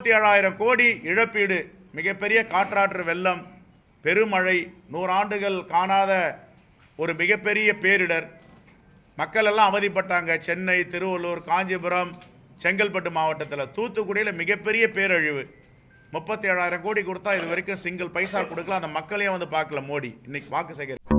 முப்பத்தி ஏழாயிரம் கோடி இழப்பீடு மிகப்பெரிய காற்றாற்று வெள்ளம் பெருமழை நூறாண்டுகள் காணாத ஒரு மிகப்பெரிய பேரிடர். மக்கள் எல்லாம் அவதிப்பட்டாங்க. சென்னை திருவள்ளூர் காஞ்சிபுரம் செங்கல்பட்டு மாவட்டத்தில். தூத்துக்குடியில் மிகப்பெரிய பேரழிவு. முப்பத்தி ஏழாயிரம் கோடி கொடுத்தா இது வரைக்கும் சிங்கிள் பைசா கொடுக்கல. அந்த மக்களையும் வந்து பார்க்கல மோடி. இன்னைக்கு வாக்கு சேகரி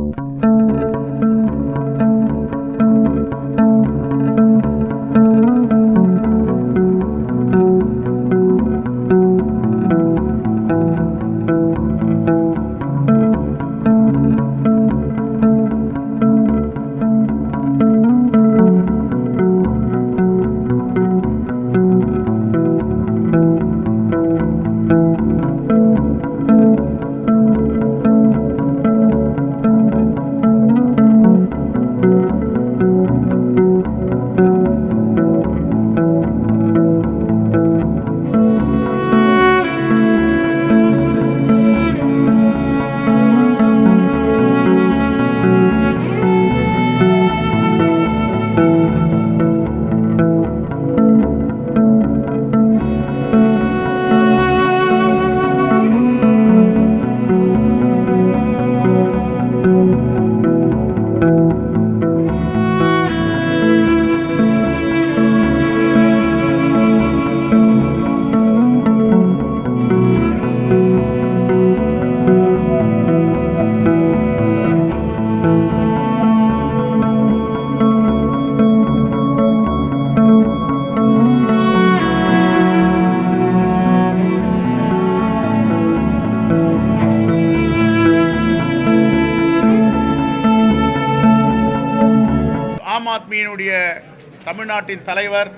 தமிழ்நாட்டின் தலைவர்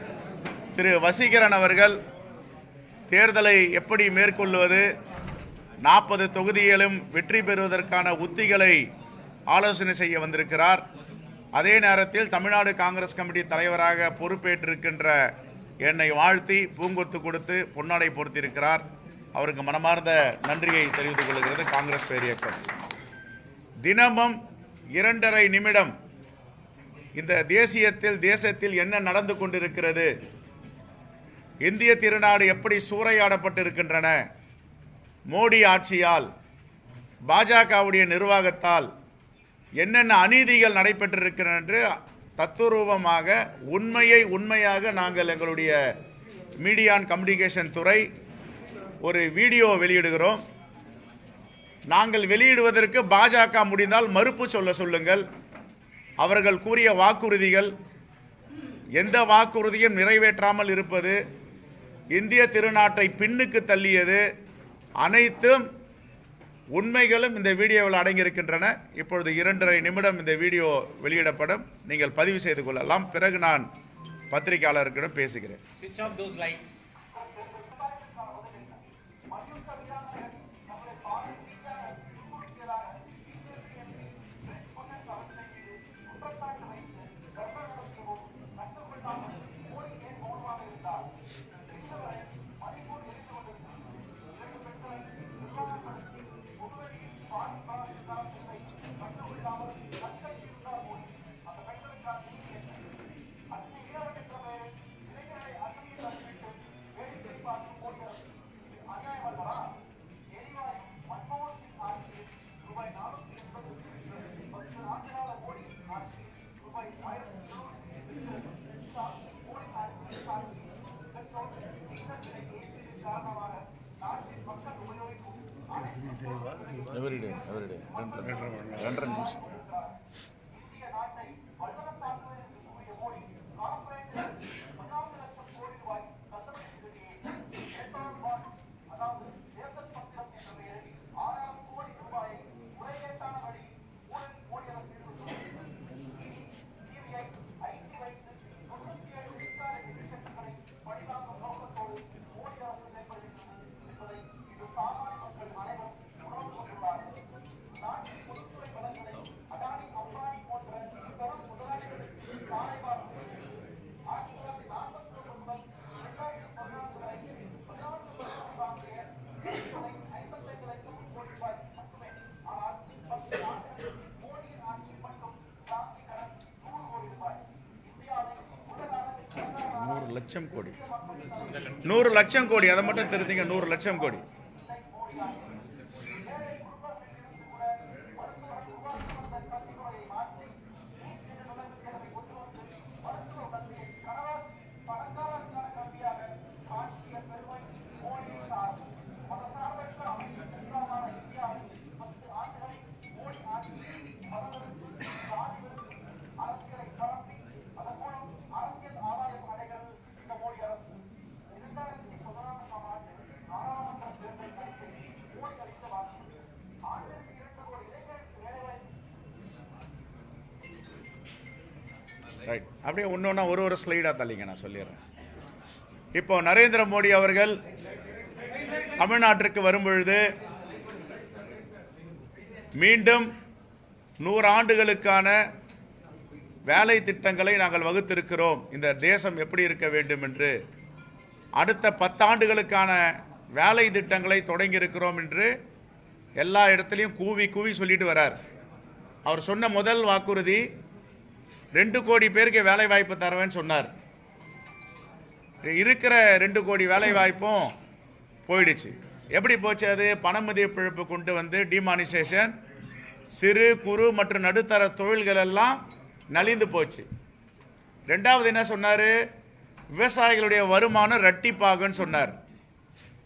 திரு வசீகரன் அவர்கள் தேர்தலை எப்படி மேற்கொள்வது நாற்பது தொகுதியிலும் வெற்றி பெறுவதற்கான உத்திகளை ஆலோசனை செய்ய வந்திருக்கிறார். அதே நேரத்தில் தமிழ்நாடு காங்கிரஸ் கமிட்டி தலைவராக பொறுப்பேற்றிருக்கின்ற என்னை வாழ்த்தி பூங்கொத்து கொடுத்து பொன்னாடை பொருத்தியிருக்கிறார். அவருக்கு மனமார்ந்த நன்றியை தெரிவித்துக் கொள்கிறது காங்கிரஸ் பேரியக்கம். தினமும் இரண்டரை நிமிடம் இந்த தேசியத்தில் தேசத்தில் என்ன நடந்து கொண்டிருக்கிறது? இந்திய திருநாடு எப்படி சூறையாடப்பட்டிருக்கின்றன? மோடி ஆட்சியால் பாஜகவுடைய நிர்வாகத்தால் என்னென்ன அநீதிகள் நடைபெற்றிருக்கின்றன என்று தத்துரூபமாக உண்மையை உண்மையாக நாங்கள் எங்களுடைய மீடியா அண்ட் கம்யூனிகேஷன் துறை ஒரு வீடியோ வெளியிடுகிறோம். நாங்கள் வெளியிடுவதற்கு பாஜக முடிந்தால் மறுப்பு சொல்ல சொல்லுங்கள். அவர்கள் கூறிய வாக்குறுதிகள் எந்த வாக்குறுதியும் நிறைவேற்றாமல் இருப்பது இந்திய திருநாட்டை பின்னுக்கு தள்ளியது அனைத்தும் உண்மைகளும் இந்த வீடியோவில் அடங்கியிருக்கின்றன. இப்பொழுது இரண்டரை நிமிடம் இந்த வீடியோ வெளியிடப்படும். நீங்கள் பதிவு செய்து கொள்ளலாம். பிறகு நான் பத்திரிகையாளர்களிடம் பேசுகிறேன். gran renuncia. லட்சம் கோடி. நூறு லட்சம் கோடி அதை மட்டும் திருத்திங்க நூறு லட்சம் கோடி. ரைட் அப்படியே ஒன்று ஒன்றா ஒரு ஒரு ஸ்லைடாக தள்ளிங்க நான் சொல்லிடுறேன். இப்போ நரேந்திர மோடி அவர்கள் தமிழ்நாட்டிற்கு வரும்பொழுது மீண்டும் நூறு ஆண்டுகளுக்கான வேலை திட்டங்களை நாங்கள் வகுத்திருக்கிறோம். இந்த தேசம் எப்படி இருக்க வேண்டும் என்று அடுத்த பத்தாண்டுகளுக்கான வேலை திட்டங்களை தொடங்கியிருக்கிறோம் என்று எல்லா இடத்துலையும் கூவி கூவி சொல்லிட்டு வரார். அவர் சொன்ன முதல் வாக்குறுதி ரெண்டு கோடி பேருக்கு வேலை வாய்ப்பு தருவேன்னு சொன்னார். இருக்கிற ரெண்டு கோடி வேலை வாய்ப்பும் போயிடுச்சு. எப்படி போச்சு அது? பணமதிப்பிழப்பு கொண்டு வந்து டிமானிசேஷன் சிறு குறு மற்றும் நடுத்தர தொழில்கள் எல்லாம் நலிந்து போச்சு. ரெண்டாவது என்ன சொன்னார்? விவசாயிகளுடைய வருமானம் ரெட்டிப்பாகுன்னு சொன்னார்.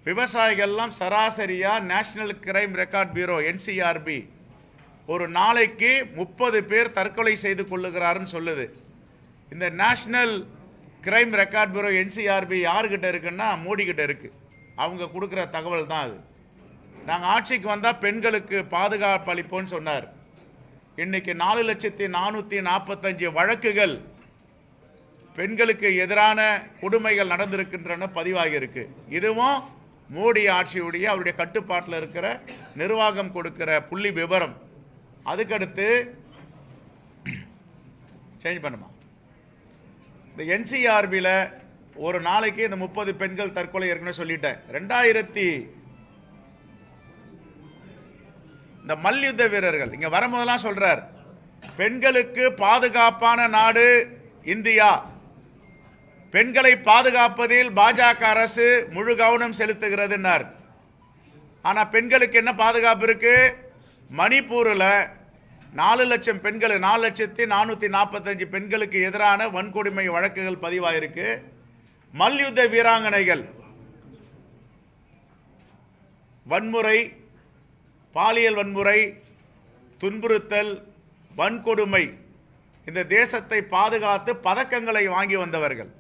விவசாயிகள்லாம் சராசரியாக national crime record bureau NCRB ஒரு நாளைக்கு முப்பது பேர் தற்கொலை செய்து கொள்ளுகிறாருன்னு சொல்லுது. இந்த national crime record bureau NCRB யாருக்கிட்ட இருக்குன்னா மோடி இருக்குது அவங்க கொடுக்குற தகவல் தான் அது. நாங்கள் ஆட்சிக்கு வந்தால் பெண்களுக்கு பாதுகாப்பு அளிப்போம்னு சொன்னார். இன்னைக்கு நாலு லட்சத்தி நானூற்றி நாற்பத்தஞ்சு வழக்குகள் பெண்களுக்கு எதிரான கொடுமைகள் நடந்திருக்கின்றன பதிவாகியிருக்கு. இதுவும் மோடி ஆட்சியுடைய அவருடைய கட்டுப்பாட்டில் இருக்கிற நிர்வாகம் கொடுக்கிற புள்ளி விவரம். அதுக்கடுத்து சேஞ்ச் பண்ணுமா? இந்த என்சிஆர்பியில் ஒரு நாளைக்கு இந்த முப்பது பெண்கள் தற்கொலை ஏற்கனவே சொல்லிட்டேன். ரெண்டாயிரத்தி இந்த மல்யுத்த வீரர்கள் இங்கே வரும்போதெல்லாம் சொல்கிறார் பெண்களுக்கு பாதுகாப்பான நாடு இந்தியா. பெண்களை பாதுகாப்பதில் பாஜக அரசு முழு கவனம் செலுத்துகிறதுன்னார். ஆனால் பெண்களுக்கு என்ன பாதுகாப்பு இருக்குது மணிப்பூரில் நாலு லட்சம் பெண்கள் நாலு லட்சத்தி நானூற்றி நாற்பத்தஞ்சு பெண்களுக்கு எதிரான வன்கொடுமை வழக்குகள் பதிவாயிருக்கு. மல்யுத்த வீராங்கனைகள் வன்முறை பாலியல் வன்முறை துன்புறுத்தல் வன்கொடுமை இந்த தேசத்தை பாதுகாத்து பதக்கங்களை வாங்கி வந்தவர்கள்.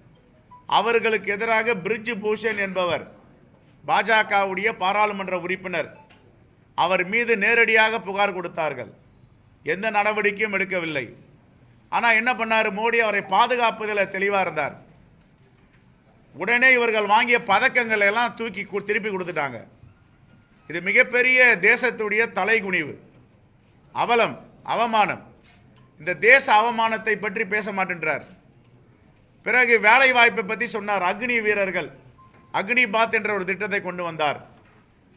அவர்களுக்கு எதிராக பிரிட்ஜ் பூஷன் என்பவர் பாஜகவுடைய பாராளுமன்ற உறுப்பினர். அவர் மீது நேரடியாக புகார் கொடுத்தார்கள். எந்த நடவடிக்கையும் எடுக்கவில்லை. ஆனால் என்ன பண்ணார்? மோடி அவரை பாதுகாப்பதில் தெளிவாக இருந்தார். உடனே இவர்கள் வாங்கிய பதக்கங்கள் எல்லாம் தூக்கி கு- திருப்பி கொடுத்துட்டாங்க. இது மிகப்பெரிய தேசத்துடைய தலைகுனிவு. அவலம் அவமானம். இந்த தேச அவமானத்தை பற்றி பேச மாட்டேன்றார். பிறகு வேலை வாய்ப்பை பற்றி சொன்னார் அக்னி வீரர்கள். அக்னி பாத் என்ற ஒரு திட்டத்தை கொண்டு வந்தார்.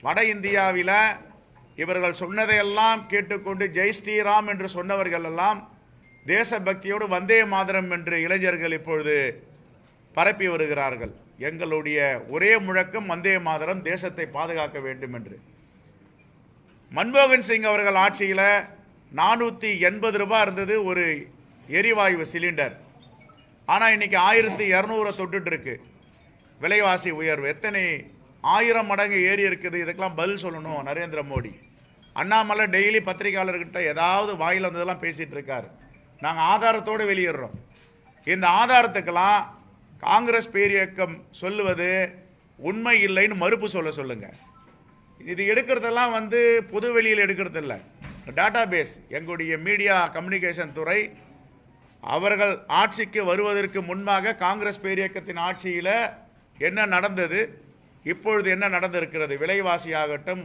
வட இந்தியாவில் இவர்கள் சொன்னதையெல்லாம் கேட்டுக்கொண்டு ஜெய் ஸ்ரீராம் என்று சொன்னவர்கள் எல்லாம் தேசபக்தியோடு வந்தே மாதரம் என்று இளைஞர்கள் இப்பொழுது பரப்பி வருகிறார்கள். எங்களுடைய ஒரே முழக்கம் வந்தே மாதரம் தேசத்தை பாதுகாக்க வேண்டும் என்று. மன்மோகன் சிங் அவர்கள் ஆட்சியில் நானூற்றி எண்பது ரூபாய் இருந்தது ஒரு எரிவாயு சிலிண்டர். ஆனால் இன்னைக்கு ஆயிரத்தி இரநூறை தொட்டுட்ருக்கு விலைவாசி உயர்வு. எத்தனை ஆயிரம் மடங்கு ஏறி இருக்குது. இதுக்கெல்லாம் பதில் சொல்லணும் நரேந்திர மோடி. அண்ணாமலை டெய்லி பத்திரிகையாளர்கிட்ட ஏதாவது வாயில் வந்ததெல்லாம் பேசிகிட்டு இருக்கார். நாங்கள் ஆதாரத்தோடு வெளியிடுறோம். இந்த ஆதாரத்துக்கெல்லாம் காங்கிரஸ் பேரியக்கம் சொல்லுவது உண்மை இல்லைன்னு மறுப்பு சொல்ல சொல்லுங்கள் இது எடுக்கிறதெல்லாம் வந்து பொது வெளியில் எடுக்கிறது இல்லை டாட்டா பேஸ் எங்களுடைய மீடியா கம்யூனிகேஷன் துறை அவர்கள் ஆட்சிக்கு வருவதற்கு முன்பாக காங்கிரஸ் பேரியக்கத்தின் ஆட்சியில் என்ன நடந்தது இப்பொழுது என்ன நடந்திருக்கிறது விலைவாசி ஆகட்டும்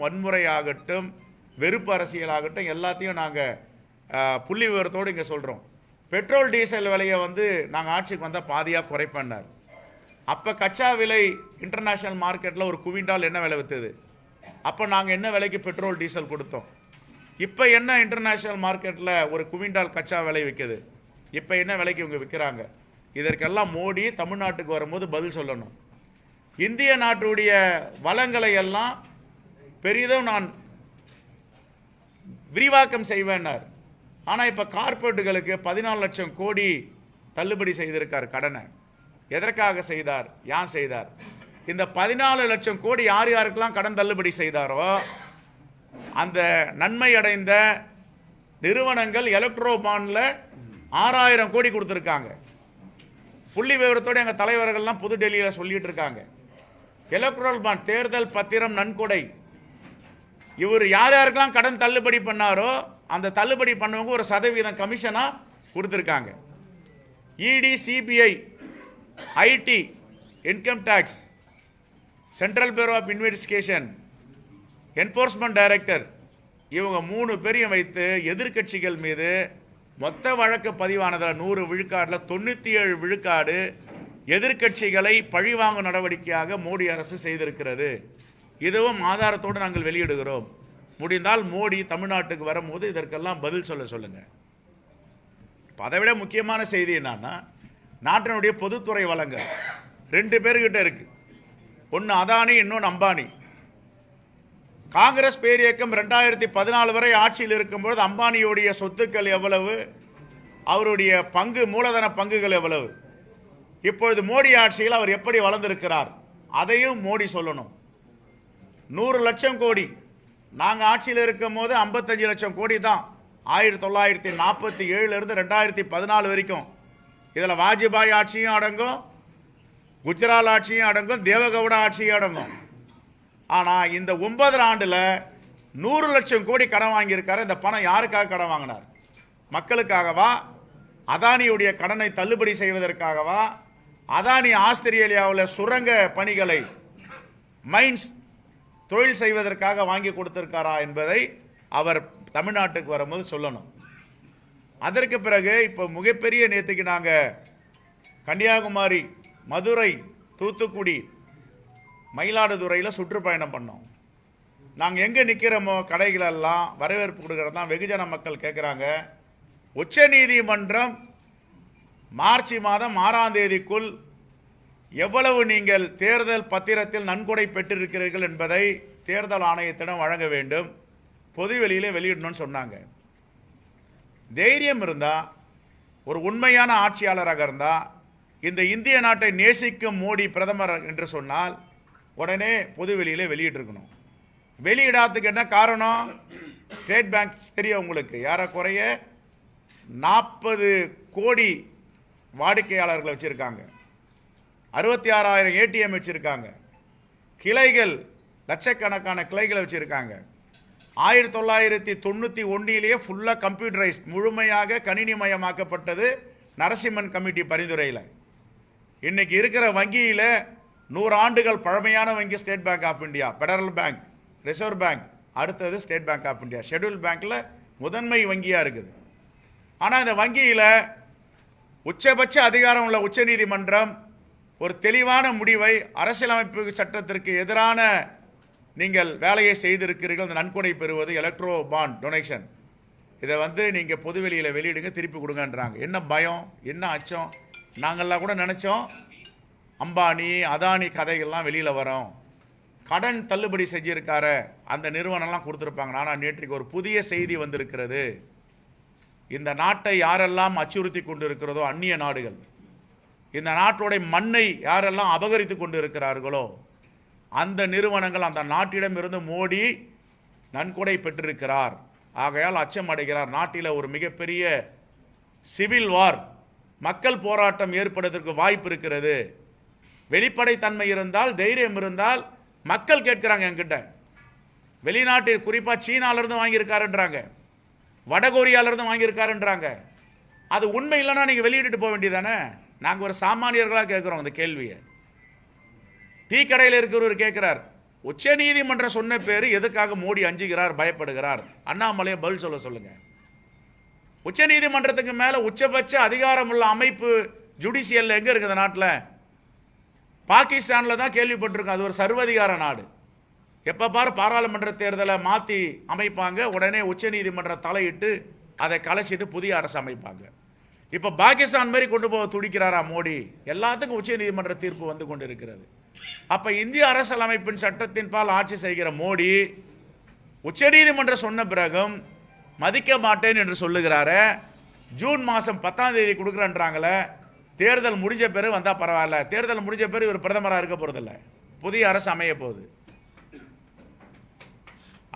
வெறுப்பு அரசியலாகட்டும் எல்லாத்தையும் நாங்கள் புள்ளி விவரத்தோடு இங்கே சொல்கிறோம் பெட்ரோல் டீசல் விலையை வந்து நாங்கள் ஆட்சிக்கு வந்தால் பாதியாக குறைப்பண்ணார் அப்போ கச்சா விலை இன்டர்நேஷ்னல் மார்க்கெட்டில் ஒரு குவிண்டால் என்ன விலை விற்றுது அப்போ நாங்கள் என்ன விலைக்கு பெட்ரோல் டீசல் கொடுத்தோம்? இப்போ என்ன இன்டர்நேஷ்னல் மார்க்கெட்டில் ஒரு குவிண்டால் கச்சா விலை விற்குது இப்போ என்ன விலைக்கு இவங்க விற்கிறாங்க இதற்கெல்லாம் மோடி தமிழ்நாட்டுக்கு வரும்போது பதில் சொல்லணும். இந்திய நாட்டுடைய வளங்களை எல்லாம் பெரிதும் நான் விரிவாக்கம் செய்வேன்னார். ஆனால் இப்போ கார்பரேட்டுகளுக்கு பதினாலு லட்சம் கோடி தள்ளுபடி செய்திருக்கார் கடனை. எதற்காக செய்தார்? யான் செய்தார்? இந்த பதினாலு லட்சம் கோடி யார் யாருக்கெல்லாம் கடன் தள்ளுபடி செய்தாரோ அந்த நன்மை அடைந்த நிறுவனங்கள் எலக்ட்ரோ பாண்டில் ஆறாயிரம் கோடி கொடுத்துருக்காங்க. புள்ளி விவரத்தோடு எங்கள் தலைவர்கள்லாம் புது டெல்லியில் சொல்லிட்டு இருக்காங்க. எலக்ட்ரல் பாண்ட் தேர்தல் பத்திரம் நன்கொடை. இவர் யார் யாருக்கெல்லாம் கடன் தள்ளுபடி பண்ணாரோ அந்த தள்ளுபடி பண்ணவங்க ஒரு சதவீதம் கமிஷனாக கொடுத்துருக்காங்க. ED CBI IT income tax central bureau of investigation enforcement director இவங்க மூணு பேரையும் வைத்து எதிர்க்கட்சிகள் மீது மொத்த வழக்கு பதிவானதில் நூறு விழுக்காடில் தொண்ணூற்றி ஏழு விழுக்காடு எதிர்க்கட்சிகளை பழிவாங்கும் நடவடிக்கையாக மோடி அரசு செய்திருக்கிறது. இதுவும் ஆதாரத்தோடு நாங்கள் வெளியிடுகிறோம். முடிந்தால் மோடி தமிழ்நாட்டுக்கு வரும்போது இதற்கெல்லாம் பதில் சொல்ல சொல்லுங்கள் இப்போ அதை விட முக்கியமான செய்தி என்னன்னா நாட்டினுடைய பொதுத்துறை வளங்கள் ரெண்டு பேர்கிட்ட இருக்கு. ஒன்று அதானி இன்னொன்று அம்பானி. காங்கிரஸ் பேரியக்கம் ரெண்டாயிரத்தி பதினாலு வரை ஆட்சியில் இருக்கும்பொழுது அம்பானியுடைய சொத்துக்கள் எவ்வளவு? அவருடைய பங்கு மூலதன பங்குகள் எவ்வளவு? இப்பொழுது மோடி ஆட்சியில் அவர் எப்படி வளர்ந்திருக்கிறார்? அதையும் மோடி சொல்லணும். நூறு லட்சம் கோடி. நாங்கள் ஆட்சியில் இருக்கும் போது ஐம்பத்தஞ்சு லட்சம் கோடி தான். ஆயிரத்தி தொள்ளாயிரத்தி நாற்பத்தி ஏழுலேருந்து ரெண்டாயிரத்தி பதினாலு வரைக்கும். இதில் வாஜ்பாய் ஆட்சியும் அடங்கும் குஜராத் ஆட்சியும் அடங்கும் தேவகவுடா ஆட்சியும் அடங்கும். ஆனால் இந்த ஒன்பதரை ஆண்டில் நூறு லட்சம் கோடி கடன் வாங்கியிருக்காரு. இந்த பணம் யாருக்காக கடன் வாங்கினார்? மக்களுக்காகவா? அதானியுடைய கடனை தள்ளுபடி செய்வதற்காகவா? அதானி ஆஸ்திரேலியாவில் சுரங்க பணிகளை மைன்ஸ் தொழில் செய்வதற்காக வாங்கி கொடுத்துருக்காரா என்பதை அவர் தமிழ்நாட்டுக்கு வரும்போது சொல்லணும். அதற்கு பிறகு இப்போ மிகப்பெரிய நேற்றுக்கு நாங்கள் கன்னியாகுமரி மதுரை தூத்துக்குடி மயிலாடுதுறையில் சுற்றுப்பயணம் பண்ணோம். நாங்கள் எங்கே நிற்கிறோமோ கடைகளெல்லாம் வரவேற்பு கொடுக்குறது தான் வெகுஜன மக்கள் கேட்குறாங்க உச்சநீதிமன்றம் மார்ச் மாதம் ஆறாம் தேதிக்குள் எவ்வளவு நீங்கள் தேர்தல் பத்திரத்தில் நன்கொடை பெற்றிருக்கிறீர்கள் என்பதை தேர்தல் ஆணையத்திடம் வழங்க வேண்டும். பொதுவெளியிலே வெளியிடணும்னு சொன்னாங்க. தைரியம் இருந்தால் ஒரு உண்மையான ஆட்சியாளராக இருந்தால் இந்த இந்திய நாட்டை நேசிக்கும் மோடி பிரதமர் என்று சொன்னால் உடனே பொதுவெளியிலே வெளியிட்டிருக்கணும். வெளியிடாததுக்கு என்ன காரணம்? ஸ்டேட் பேங்க் தெரியும் உங்களுக்கு. ஏறக்குறைய நாற்பது கோடி வாடிக்கையாளர்களை வச்சுருக்காங்க. அறுபத்தி ஆறாயிரம் ஏடிஎம் வச்சுருக்காங்க. கிளைகள் லட்சக்கணக்கான கிளைகளை வச்சுருக்காங்க. ஆயிரத்தி தொள்ளாயிரத்தி தொண்ணூற்றி ஒன்றிலேயே ஃபுல்லாக கம்ப்யூட்டரைஸ்ட் முழுமையாக கணினிமயமாக்கப்பட்டது நரசிம்மன் கமிட்டி பரிந்துரையில். இன்றைக்கி இருக்கிற வங்கியில் நூறு ஆண்டுகள் பழமையான வங்கி state bank of India federal bank reserve bank அடுத்தது state bank of India. Schedule பேங்க்கில் முதன்மை வங்கியாக இருக்குது. ஆனால் இந்த வங்கியில் உச்சபட்ச அதிகாரம் உள்ள உச்சநீதிமன்றம் ஒரு தெளிவான முடிவை அரசியலமைப்பு சட்டத்திற்கு எதிரான நீங்கள் வேலையை செய்திருக்கிறீர்கள் அந்த நன்கொடை பெறுவது எலக்ட்ரோ பாண்ட் டொனேஷன் இதை வந்து நீங்கள் பொதுவெளியில் வெளியிடுங்க திருப்பி கொடுங்கன்றாங்க. என்ன பயம்? என்ன அச்சம்? நாங்கள்லாம் கூட நினச்சோம் அம்பானி அதானி கதைகள்லாம் வெளியில் வரோம். கடன் தள்ளுபடி செஞ்சுருக்கார அந்த நிறுவனம்லாம் கொடுத்துருப்பாங்க. ஆனால் நேற்றுக்கு ஒரு புதிய செய்தி வந்திருக்கிறது. இந்த நாட்டை யாரெல்லாம் அச்சுறுத்தி கொண்டு இருக்கிறதோ அந்நிய நாடுகள். இந்த நாட்டுடைய மண்ணை யாரெல்லாம் அபகரித்து கொண்டு இருக்கிறார்களோ அந்த நிறுவனங்கள் அந்த நாட்டிடமிருந்து மோடி நன்கொடை பெற்றிருக்கிறார். ஆகையால் அச்சம் அடைகிறார். நாட்டில் ஒரு மிகப்பெரிய சிவில் வார் மக்கள் போராட்டம் ஏற்படுவதற்கு வாய்ப்பு இருக்கிறது. வெளிப்படைத்தன்மை இருந்தால் தைரியம் இருந்தால் மக்கள் கேட்குறாங்க என்கிட்ட. வெளிநாட்டில் குறிப்பாக சீனாலேருந்து வாங்கியிருக்காருன்றாங்க. வடகொரியாவிலேருந்து வாங்கியிருக்காருன்றாங்க. அது உண்மை இல்லைன்னா நீங்கள் வெளியிட்டு போக வேண்டியதானே நாங்கள் ஒரு சாமானியர்களாக கேட்குறோம் அந்த கேள்வியை. டீ கடையில் இருக்கிறவர் கேட்குறார் உச்ச நீதிமன்றம் சொன்ன பேர் எதுக்காக மோடி அஞ்சுகிறார் பயப்படுகிறார்? அண்ணாமலையை பதில் சொல்ல சொல்லுங்கள் உச்ச நீதிமன்றத்துக்கு மேலே உச்சபட்ச அதிகாரமுள்ள அமைப்பு ஜுடிஷியலில் எங்கே இருக்குது நாட்டில்? பாகிஸ்தானில் தான் கேள்விப்பட்டிருக்கோம். அது ஒரு சர்வதிகார நாடு. எப்போ பாரு பாராளுமன்ற தேர்தலை மாற்றி அமைப்பாங்க. உடனே உச்சநீதிமன்றம் தலையிட்டு அதை கலைச்சிட்டு புதிய அரசு அமைப்பாங்க. இப்போ பாகிஸ்தான் மாதிரி கொண்டு போக துடிக்கிறாரா மோடி? எல்லாத்துக்கும் உச்சநீதிமன்ற தீர்ப்பு வந்து கொண்டிருக்கிறது. அப்போ இந்திய அரசியலமைப்பின் சட்டத்தின் பால் ஆட்சி செய்கிற மோடி உச்சநீதிமன்றம் சொன்ன பிறகும் மதிக்க மாட்டேன் என்று சொல்லுகிறாரு. ஜூன் மாதம் பத்தாம் தேதி கொடுக்குறேன்றாங்களே. தேர்தல் முடிஞ்ச பிறகு வந்தால் பரவாயில்ல. தேர்தல் முடிஞ்ச பிறகு இவர் பிரதமராக இருக்க போகிறதில்ல புதிய அரசு அமைய போகுது.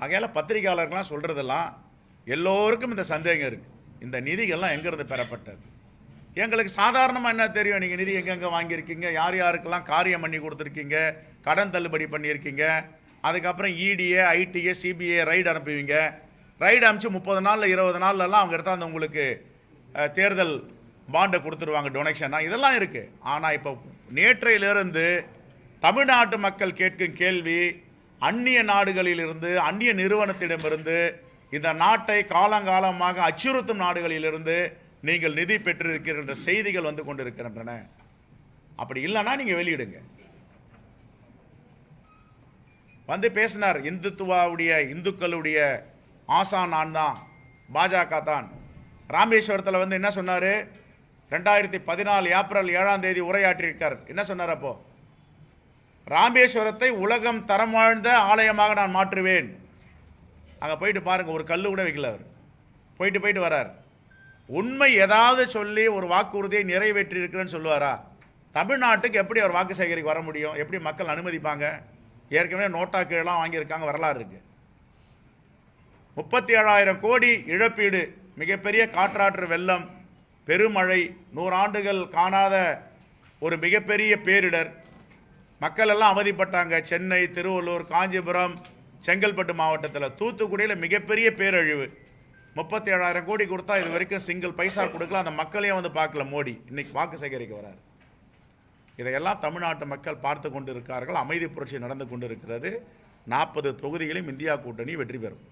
ஆகையால் பத்திரிகையாளர்கள்லாம் சொல்கிறதெல்லாம் எல்லோருக்கும் இந்த சந்தேகம் இருக்குது இந்த நிதிகள்லாம் எங்கேருந்து பெறப்பட்டது? எங்களுக்கு சாதாரணமாக என்ன தெரியும்? நீங்கள் நிதி எங்கெங்கே வாங்கியிருக்கீங்க? யார் யாருக்கெல்லாம் காரியம் பண்ணி கொடுத்துருக்கீங்க? கடன் தள்ளுபடி பண்ணியிருக்கீங்க? அதுக்கப்புறம் இடிஏ ஐடிஏ சிபிஏ ரைடு அனுப்புவீங்க. ரைடு அனுப்பிச்சு முப்பது நாளில் இருபது நாள்லலாம் அவங்க எடுத்தாந்து உங்களுக்கு தேர்தல் பாண்டை கொடுத்துருவாங்க டொனேஷனாக இதெல்லாம் இருக்குது ஆனால் இப்போ நேற்றையிலிருந்து தமிழ்நாட்டு மக்கள் கேட்கும் கேள்வி அந்நிய நாடுகளிலிருந்து அந்நிய நிறுவனத்திடமிருந்து இந்த நாட்டை காலங்காலமாக அச்சுறுத்தும் நாடுகளிலிருந்து நீங்கள் நிதி பெற்றிருக்கின்ற செய்திகள் வந்து கொண்டிருக்கின்றன. அப்படி இல்லைன்னா நீங்கள் வெளியிடுங்க. வந்து பேசினார் இந்துத்துவாவுடைய இந்துக்களுடைய ஆசா நான் தான் பாஜக தான். ராமேஸ்வரத்தில் வந்து என்ன சொன்னார்? ரெண்டாயிரத்தி பதினாலு ஏப்ரல் ஏழாம் தேதி உரையாற்றியிருக்கார். என்ன சொன்னார் அப்போ? ராமேஸ்வரத்தை உலகம் தரம் வாழ்ந்த ஆலயமாக நான் மாற்றுவேன். அங்கே போயிட்டு பாருங்கள் ஒரு கல்லு கூட வைக்கல அவர். போயிட்டு போயிட்டு வரார். உண்மை ஏதாவது சொல்லி ஒரு வாக்குறுதியை நிறைவேற்றி இருக்கிறேன்னு சொல்லுவாரா? தமிழ்நாட்டுக்கு எப்படி அவர் வாக்கு சேகரிக்க வர முடியும்? எப்படி மக்கள் அனுமதிப்பாங்க? ஏற்கனவே நோட்டா கீழெல்லாம் வாங்கியிருக்காங்க வரலாறு இருக்குது முப்பத்தி ஏழாயிரம் கோடி இழப்பீடு மிகப்பெரிய காற்றாற்று வெள்ளம் பெருமழை நூறாண்டுகள் காணாத ஒரு மிகப்பெரிய பேரிடர். மக்கள் எல்லாம் அவதிப்பட்டாங்க. சென்னை திருவள்ளூர் காஞ்சிபுரம் செங்கல்பட்டு மாவட்டத்தில் தூத்துக்குடியில் மிகப்பெரிய பேரழிவு. முப்பத்தி ஏழாயிரம் கோடி கொடுத்தா இது வரைக்கும் சிங்கிள் பைசா கொடுக்கல. அந்த மக்களையும் வந்து பார்க்கல மோடி. இன்னைக்கு வாக்கு சேகரிக்க வரார். இதையெல்லாம் தமிழ்நாட்டு மக்கள் பார்த்து கொண்டு இருக்கார்கள் அமைதி புரட்சி நடந்து கொண்டு இருக்கிறது நாற்பது தொகுதிகளையும் இந்தியா கூட்டணி வெற்றி பெறும்.